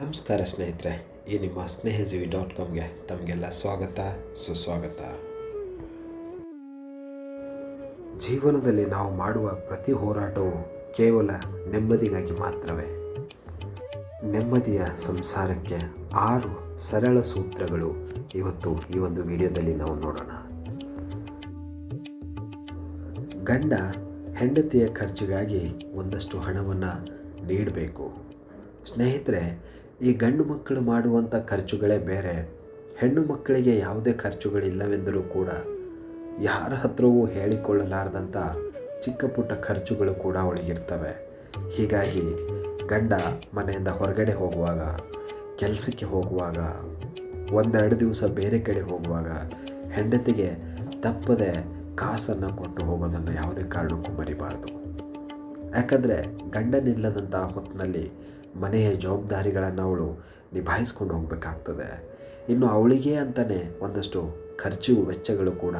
ನಮಸ್ಕಾರ ಸ್ನೇಹಿತರೆ, ಈ ನಿಮ್ಮ ಸ್ನೇಹಜೀವಿ ಡಾಟ್ ಕಾಮ್ಗೆ ತಮಗೆಲ್ಲ ಸ್ವಾಗತ, ಸುಸ್ವಾಗತ. ಜೀವನದಲ್ಲಿ ನಾವು ಮಾಡುವ ಪ್ರತಿ ಹೋರಾಟವು ಕೇವಲ ನೆಮ್ಮದಿಗಾಗಿ ಮಾತ್ರವೇ. ನೆಮ್ಮದಿಯ ಸಂಸಾರಕ್ಕೆ ಆರು ಸರಳ ಸೂತ್ರಗಳು ಇವತ್ತು ಈ ಒಂದು ವಿಡಿಯೋದಲ್ಲಿ ನಾವು ನೋಡೋಣ. ಗಂಡ ಹೆಂಡತಿಯ ಖರ್ಚಿಗಾಗಿ ಒಂದಷ್ಟು ಹಣವನ್ನು ನೀಡಬೇಕು. ಸ್ನೇಹಿತರೆ ಈ ಗಂಡು ಮಕ್ಕಳು ಮಾಡುವಂಥ ಖರ್ಚುಗಳೇ ಬೇರೆ. ಹೆಣ್ಣು ಮಕ್ಕಳಿಗೆ ಯಾವುದೇ ಖರ್ಚುಗಳಿಲ್ಲವೆಂದರೂ ಕೂಡ ಯಾರ ಹತ್ರವೂ ಹೇಳಿಕೊಳ್ಳಲಾರ್ದಂಥ ಚಿಕ್ಕ ಪುಟ್ಟ ಖರ್ಚುಗಳು ಕೂಡ ಅವಳಿಗಿರ್ತವೆ. ಹೀಗಾಗಿ ಗಂಡ ಮನೆಯಿಂದ ಹೊರಗಡೆ ಹೋಗುವಾಗ, ಕೆಲಸಕ್ಕೆ ಹೋಗುವಾಗ, ಒಂದೆರಡು ದಿವಸ ಬೇರೆ ಕಡೆ ಹೋಗುವಾಗ ಹೆಂಡತಿಗೆ ತಪ್ಪದೆ ಕಾಸನ್ನು ಕೊಟ್ಟು ಹೋಗೋದನ್ನು ಯಾವುದೇ ಕಾರಣಕ್ಕೂ ಮರಿಬಾರ್ದು. ಯಾಕಂದರೆ ಗಂಡನಿಲ್ಲದಂಥ ಹೊತ್ತಿನಲ್ಲಿ ಮನೆಯ ಜವಾಬ್ದಾರಿಗಳನ್ನು ಅವಳು ನಿಭಾಯಿಸ್ಕೊಂಡು ಹೋಗಬೇಕಾಗ್ತದೆ. ಇನ್ನು ಅವಳಿಗೆ ಅಂತಲೇ ಒಂದಷ್ಟು ಖರ್ಚು ವೆಚ್ಚಗಳು ಕೂಡ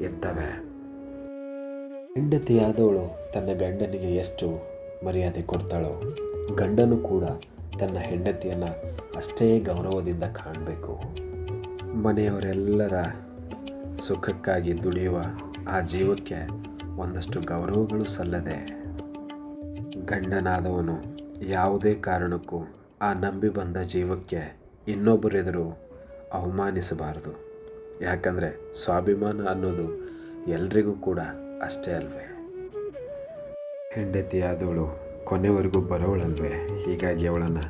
ಇರ್ತವೆ. ಹೆಂಡತಿಯಾದವಳು ತನ್ನ ಗಂಡನಿಗೆ ಎಷ್ಟು ಮರ್ಯಾದೆ ಕೊಡ್ತಾಳೋ, ಗಂಡನು ಕೂಡ ತನ್ನ ಹೆಂಡತಿಯನ್ನು ಅಷ್ಟೇ ಗೌರವದಿಂದ ಕಾಣಬೇಕು. ಮನೆಯವರೆಲ್ಲರ ಸುಖಕ್ಕಾಗಿ ದುಡಿಯುವ ಆ ಜೀವಕ್ಕೆ ಒಂದಷ್ಟು ಗೌರವಗಳು ಸಲ್ಲದೆ ಗಂಡನಾದವನು ಯಾವುದೇ ಕಾರಣಕ್ಕೂ ಆ ನಂಬಿ ಬಂದ ಜೀವಕ್ಕೆ ಇನ್ನೊಬ್ಬರೆದುರು ಅವಮಾನಿಸಬಾರದು. ಯಾಕಂದರೆ ಸ್ವಾಭಿಮಾನ ಅನ್ನೋದು ಎಲ್ರಿಗೂ ಕೂಡ ಅಷ್ಟೇ ಅಲ್ವೇ. ಹೆಂಡತಿಯಾದವಳು ಕೊನೆವರೆಗೂ ಬರೋವಳಲ್ವೇ ಹೀಗಾಗಿ ಅವಳನ್ನು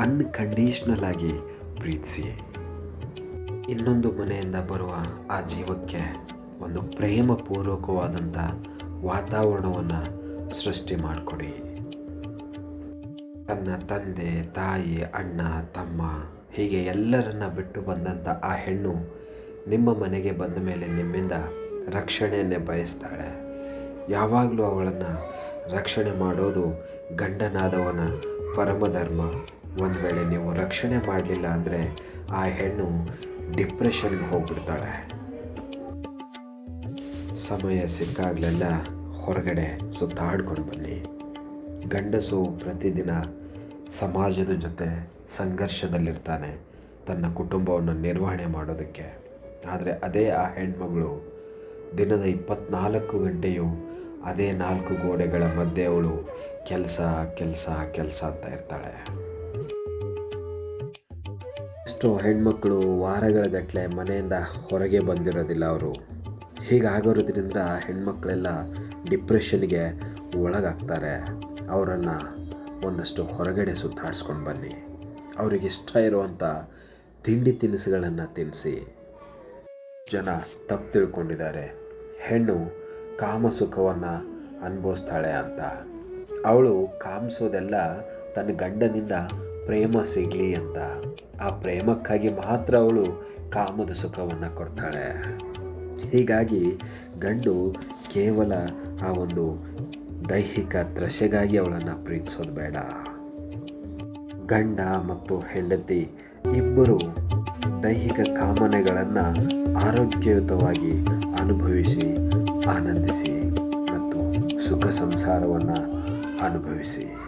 ಅನ್ಕಂಡೀಷ್ನಲ್ ಆಗಿ ಪ್ರೀತಿಸಿ. ಇನ್ನೊಂದು ಮನೆಯಿಂದ ಬರುವ ಆ ಜೀವಕ್ಕೆ ಒಂದು ಪ್ರೇಮಪೂರ್ವಕವಾದಂಥ ವಾತಾವರಣವನ್ನು ಸೃಷ್ಟಿ ಮಾಡಿಕೊಡಿ. ತನ್ನ ತಂದೆ, ತಾಯಿ, ಅಣ್ಣ, ತಮ್ಮ, ಹೀಗೆ ಎಲ್ಲರನ್ನ ಬಿಟ್ಟು ಬಂದಂಥ ಆ ಹೆಣ್ಣು ನಿಮ್ಮ ಮನೆಗೆ ಬಂದ ಮೇಲೆ ನಿಮ್ಮಿಂದ ರಕ್ಷಣೆಯನ್ನೇ ಬಯಸ್ತಾಳೆ. ಯಾವಾಗಲೂ ಅವಳನ್ನು ರಕ್ಷಣೆ ಮಾಡೋದು ಗಂಡನಾದವನ ಪರಮಧರ್ಮ. ಒಂದು ವೇಳೆ ನೀವು ರಕ್ಷಣೆ ಮಾಡಲಿಲ್ಲ ಅಂದರೆ ಆ ಹೆಣ್ಣು ಡಿಪ್ರೆಷನ್ಗೆ ಹೋಗ್ಬಿಡ್ತಾಳೆ. ಸಮಯ ಸಿಕ್ಕಾಗಲೆಲ್ಲ ಹೊರಗಡೆ ಸುತ್ತಾಡ್ಕೊಂಡು ಬನ್ನಿ. ಗಂಡಸು ಪ್ರತಿದಿನ ಸಮಾಜದ ಜೊತೆ ಸಂಘರ್ಷದಲ್ಲಿರ್ತಾನೆ. ತನ್ನ ಕುಟುಂಬವನ್ನು ನಿರ್ವಹಣೆ ಮಾಡೋದಕ್ಕೆ. ಆದರೆ ಅದೇ ಆ ಹೆಣ್ಮಗಳು ದಿನದ ಇಪ್ಪತ್ನಾಲ್ಕು ಗಂಟೆಯು ಅದೇ ನಾಲ್ಕು ಗೋಡೆಗಳ ಮಧ್ಯೆ ಅವಳು ಕೆಲಸ ಕೆಲಸ ಕೆಲಸ ಅಂತ ಇರ್ತಾಳೆ. ಎಷ್ಟೋ ಹೆಣ್ಮಕ್ಳು ವಾರಗಳ ಗಟ್ಟಲೆ ಮನೆಯಿಂದ ಹೊರಗೆ ಬಂದಿರೋದಿಲ್ಲ ಅವರು. ಹೀಗಾಗಿರೋದ್ರಿಂದ ಹೆಣ್ಮಕ್ಳೆಲ್ಲ ಡಿಪ್ರೆಷನ್ಗೆ ಒಳಗಾಗ್ತಾರೆ. ಅವರನ್ನು ಒಂದಷ್ಟು ಹೊರಗಡೆ ಸುತ್ತಾಡಿಸ್ಕೊಂಡು ಬನ್ನಿ. ಅವರಿಗೆ ಇಷ್ಟ ಇರುವಂಥ ತಿಂಡಿ ತಿನಿಸುಗಳನ್ನು ತಿನ್ನಿಸಿ ಜನ ತಪ್ಪು ತಿಳ್ಕೊಂಡಿದ್ದಾರೆ. ಹೆಣ್ಣು ಕಾಮಸುಖವನ್ನು ಅನುಭವಿಸ್ತಾಳೆ ಅಂತ. ಅವಳು ಕಾಮಿಸೋದೆಲ್ಲ ತನ್ನ ಗಂಡನಿಂದ ಪ್ರೇಮ ಸಿಗಲಿ ಅಂತ. ಆ ಪ್ರೇಮಕ್ಕಾಗಿ ಮಾತ್ರ ಅವಳು ಕಾಮದ ಸುಖವನ್ನು ಕೊಡ್ತಾಳೆ. ಹೀಗಾಗಿ ಗಂಡು ಕೇವಲ ಆ ಒಂದು ದೈಹಿಕ ತ್ರಷೆಗಾಗಿ ಅವಳನ್ನು ಪ್ರೀತಿಸೋದು ಬೇಡ. ಗಂಡ ಮತ್ತು ಹೆಂಡತಿ ಇಬ್ಬರು ದೈಹಿಕ ಕಾಮನೆಗಳನ್ನು ಆರೋಗ್ಯಯುತವಾಗಿ ಅನುಭವಿಸಿ, ಆನಂದಿಸಿ ಮತ್ತು ಸುಖ ಸಂಸಾರವನ್ನು ಅನುಭವಿಸಿ.